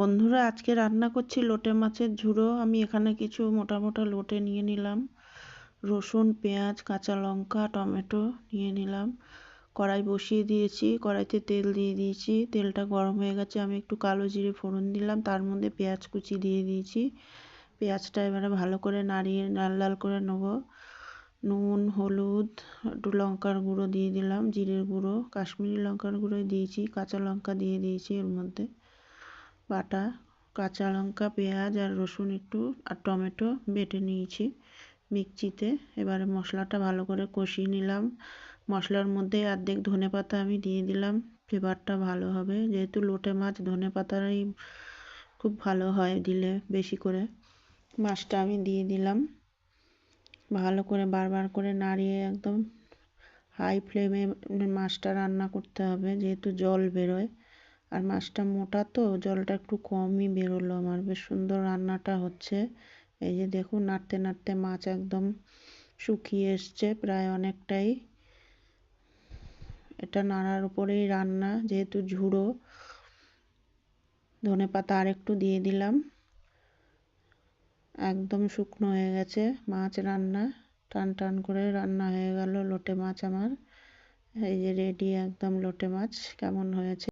বন্ধুরা, আজকে রান্না করছি লোটে মাছের ঝুড়ো। আমি এখানে কিছু মোটা মোটা লোটে নিয়ে নিলাম। রসুন, পেঁয়াজ, কাঁচা লঙ্কা, টমেটো নিয়ে নিলাম। কড়াই বসিয়ে দিয়েছি, কড়াইতে তেল দিয়ে দিয়েছি। তেলটা গরম হয়ে গেছে, আমি একটু কালো জিরে ফোড়ন দিলাম। তার মধ্যে পেঁয়াজ কুচি দিয়ে দিয়েছি। পেঁয়াজটা এবারে ভালো করে নাড়িয়ে, লাল লাল করে নেব। নুন, হলুদ, একটু লঙ্কার গুঁড়ো দিয়ে দিলাম, জিরের গুঁড়ো, কাশ্মীরি লঙ্কার গুঁড়ো দিয়েছি, কাঁচা লঙ্কা দিয়ে দিয়েছি এর মধ্যে। বাটা, কাঁচা লঙ্কা, পেঁয়াজ আর রসুন একটু আর টমেটো বেটে নিয়েছি মিক্সিতে। এবারে মশলাটা ভালো করে কষিয়ে নিলাম। মশলার মধ্যে অর্ধেক ধনে পাতা আমি দিয়ে দিলাম। ফ্লেভারটা ভালো হবে। যেহেতু লোটে মাছ, ধনে পাতারই খুব ভালো হয় দিলে বেশি করে। মাছটা আমি দিয়ে দিলাম। ভালো করে বারবার করে নাড়িয়ে একদম হাই ফ্লেমে মাছটা রান্না করতে হবে। যেহেতু জল বেরোয়। আর মাছটা মোটা তো, জলটা একটু কমই বেরোলো আমার। বেশ সুন্দর রান্নাটা হচ্ছে। এই যে দেখুন, নাড়তে নাড়তে মাছ একদম শুকিয়ে এসছে প্রায় অনেকটাই। এটা নাড়ার উপরেই রান্না, যেহেতু ঝুড়ো, ধনে পাতা আর একটু দিয়ে দিলাম। একদম শুকনো হয়ে গেছে মাছ রান্না। টান টান করে রান্না হয়ে গেল লোটে মাছ আমার। এই যে রেডি একদম লোটে মাছ, কেমন হয়েছে?